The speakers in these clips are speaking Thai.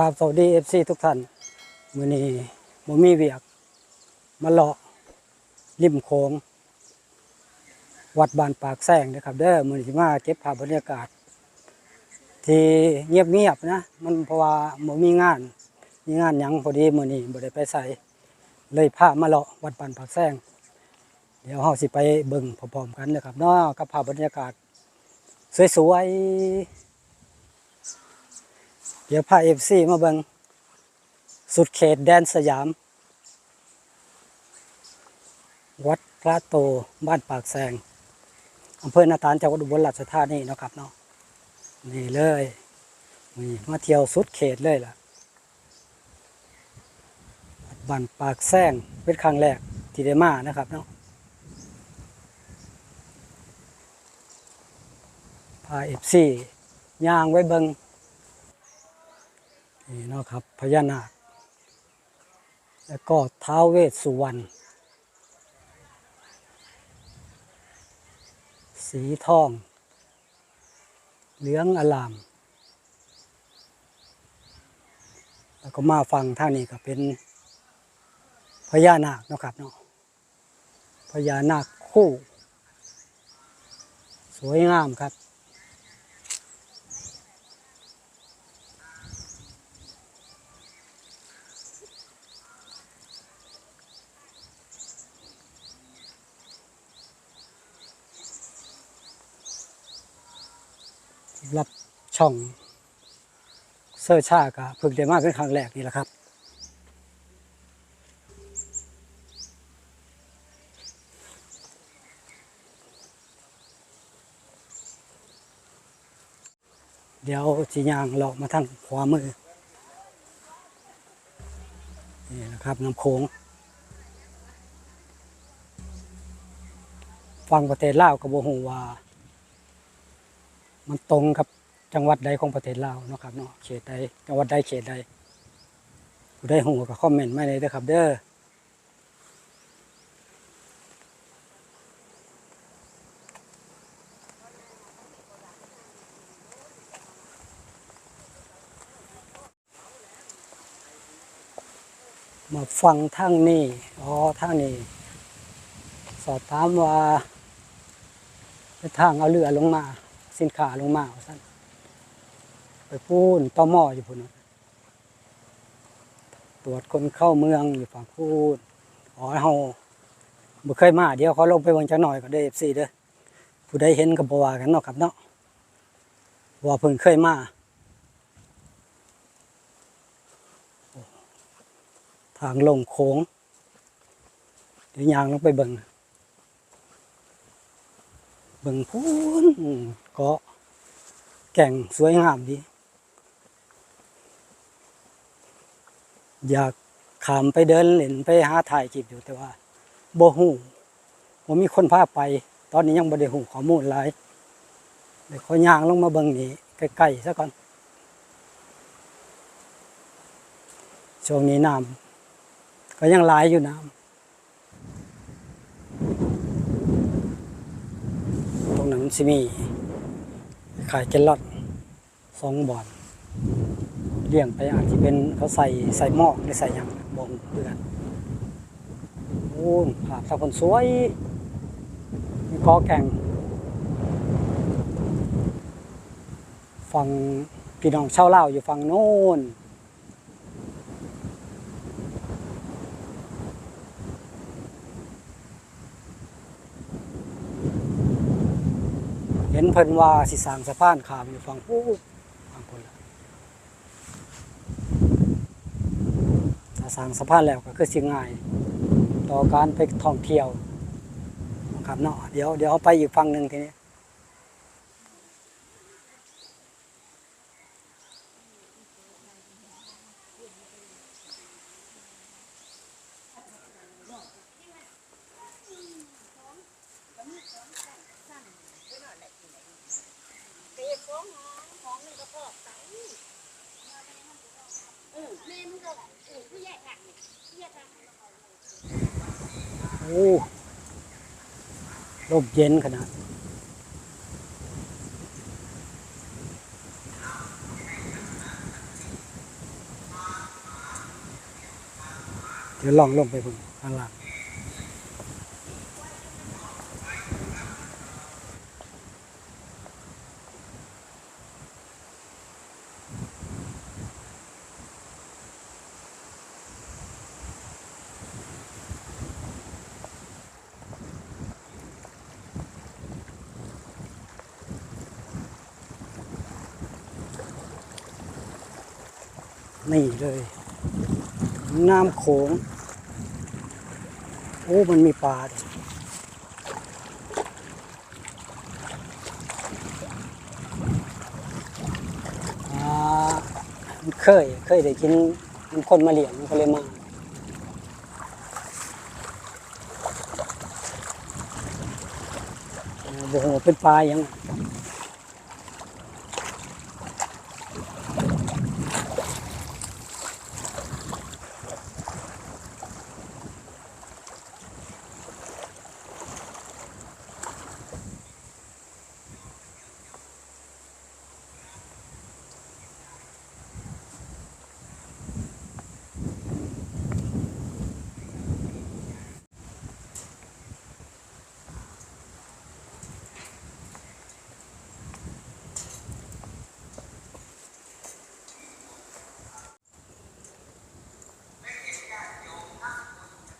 ครับสวัสดีเอฟซีทุกท่านมื้อนี้บ่มีเวียก มาเลาะริมโขงวัดบานปากแซงนะครับเด้อมือนี้มาเก็บภาพบรรยากาศ ที่เงียบๆนะ มันเพราะว่าบ่มีงาน มีงานหยังพอดีมือนี้บ่ได้ไปใส่เลยพามาเลาะวัดบานปากแซงเดี๋ยวเฮาสิไปเบิ่งพร้อมๆกันนะครับเนาะกับภาพบรรยากาศ สวยๆ เดี๋ยวพาเอฟซีมาเบิงสุดเขตแดนสยาม วัดพระโตบ้านปากแซงอำเภอนาตาลจังหวัดอุบลราชธานีนะครับเนาะนี่เลยนี่มาเที่ยวสุดเขตเลยล่ะบ้านปากแซงเป็นครั้งแรกที่ได้มานะครับเนาะพาเอฟซีย่างไว้เบิง นี่นะครับพญานาค แล้วก็ท้าวเวสสุวรรณสีทอง เหลืองอลาม แล้วก็มาฟังท่านี้ก็เป็นพญานาคนะครับเนาะพญานาคคู่ สวยงามครับ รับช่องเซอร์ชาก็เพิ่งได้มาเป็นครั้งแรกนี่แหละครับ เดี๋ยวจียางเลามาทางขวามือ นี่นะครับน้ำโขงฟังประเทศลาวกับโบหูว่า มันตรงกับจังหวัดใดของประเทศลาวเนาะครับเนาะเขตใดจังหวัดใดเขตใดผู้ใดหูก็คอมเมนต์มาเลยเด้อครับ เด้อมาฟังทางนี้ อ๋อทางนี้ สอบถามว่าจะทางเอาเรือลงมา สินค้าลงมาว่าซั่นไปพูนต่อหม้ออยู่พุ่นตรวจคนเข้าเมืองอยู่ฝั่งพูนอ๋อเฮาบ่เคยมาเดี๋ยวเขาลงไปเบิ่งจักหน่อยก็ได้ FC เด้อผู้ใดเห็นก็บ่ว่ากันเนาะครับเนาะว่าเพิ่นเคยมาทางลงโค้งเดี๋ยวยางลงไปเบิ่ง เบิ่งพูนเกาะแก่งสวยงามดี อยากขามไปเดินเล่นไปหาถ่ายคลิปอยู่แต่ว่าบ่ฮู้บ่มีคนพาไป ตอนนี้ยังบ่ได้ฮู้ข้อมูลหลายเดี๋ยวขอย่างลงมาเบิ่งนี่ใกล้ๆซะก่อนช่วงนี้น้ำก็ยังหลายอยู่น้ำ ตรงนั้นสิมีขายเจลลอดสองบ่อนเลี้ยงไปอาจจะเป็นเขาใส่ใส่หม้อหรือใส่ยังบ่งเดือนโอ้ภาพตาคนสวยมีกอแก่งฝั่งพี่น้องชาวลาวอยู่ฝั่งโน้น นเพิ่นว่าสิสร้างสะพานข้ามอยู่ฝั่งผู้ฝั่งคนละถ้าสร้างสะพานแล้วก็คือสิง่าย ต่อการไปท่องเที่ยวนะครับเนาะเดี๋ยวเดี๋ยวเอาไปอีกฝั่งหนึ่งทีนี้ โอ้ใหญ่ผัเโอ้ลมเย็นขนาด เดี๋ยวลองลงไปบนข้างล่าง นี่เลย น้ำโขง โอ้ มันมีปลาด้วยเคย เคยได้กินมันคนมาเลี้ยงมันก็เลยมาอ่าบ่ฮู้ว่าเป็นปลาหยัง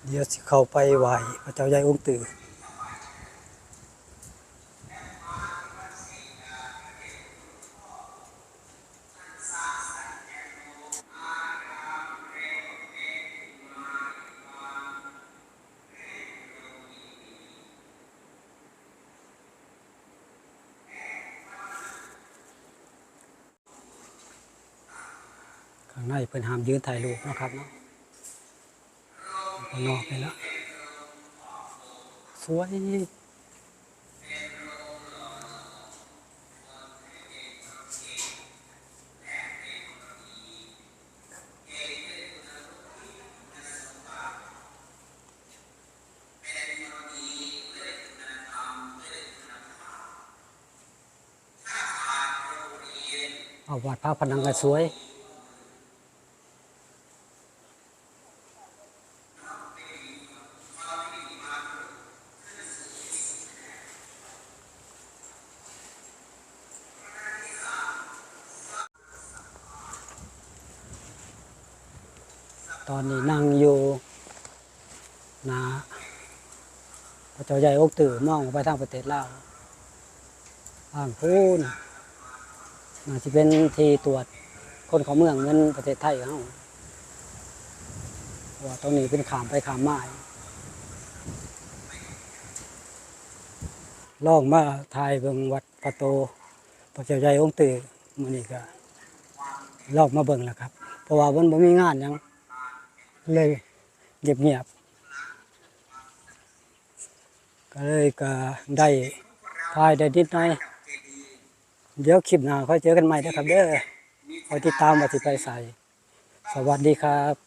เดี๋ยวสิเข้าไปไหวพระเจ้าใหญ่องค์ตื่อข้างในเพิ่นห้ามยืนถ่ายรูปนะครับเนาะ ข้างนอกไปแล้ว สวยเอาวาดภาพผนังก็สวย ตอนนี้นั่งอยู่นาพระเจ้าใหญ่อกตื่อมองอไปทางประเทศลาวทางพูนน่าจะเป็นที่ตรวจคนเขาเมืองเหมือนประเทศไทยเขาว่าตรงนี้เป็นขามไปขามมาล่องมาถ่ายเบิงวัดประโตพระเจ้าใหญ่องค์ตื่อมื้อนี้ก็ล่องมาเบิ่งแล้วครับ เพราะว่ามันบ่มีงานยัง เลยเงียบเงียบๆก็เลยก็ได้พายได้นิดหน่อยเดี๋ยวคลิปหน้าค่อยเจอกันใหม่นะครับเด้อคอยติดตามมาติไปใส่ สวัสดีครับ